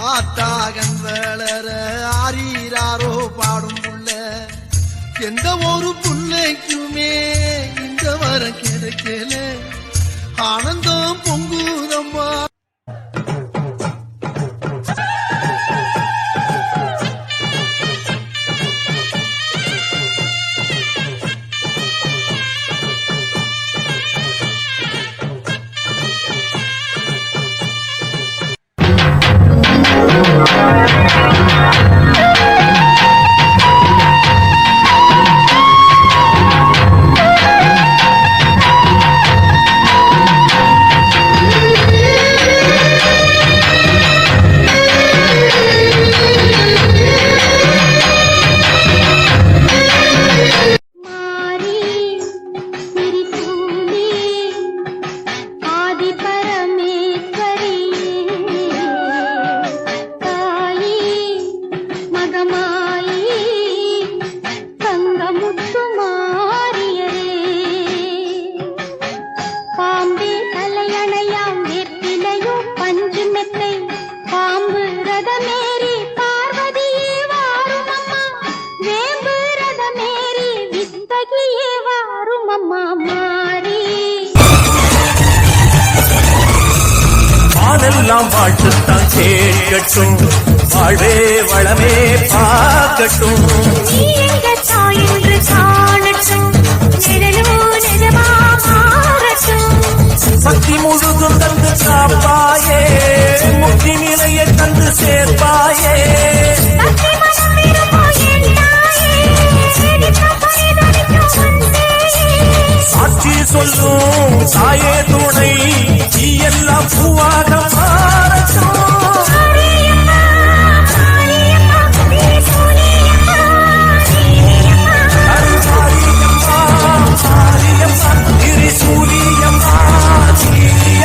ஆத்தாகன் வளர ஆறீராரோ பாடும் புள்ள. எந்த ஒரு புள்ளைக்குமே இந்த வரம் கிடைக்கல. ஆனந்த அம்மா மாறி. வானெல்லாம் வாழ்த்துத்தான் கேட்கட்டும். வாழ்வே வளமே பார்க்கட்டும்.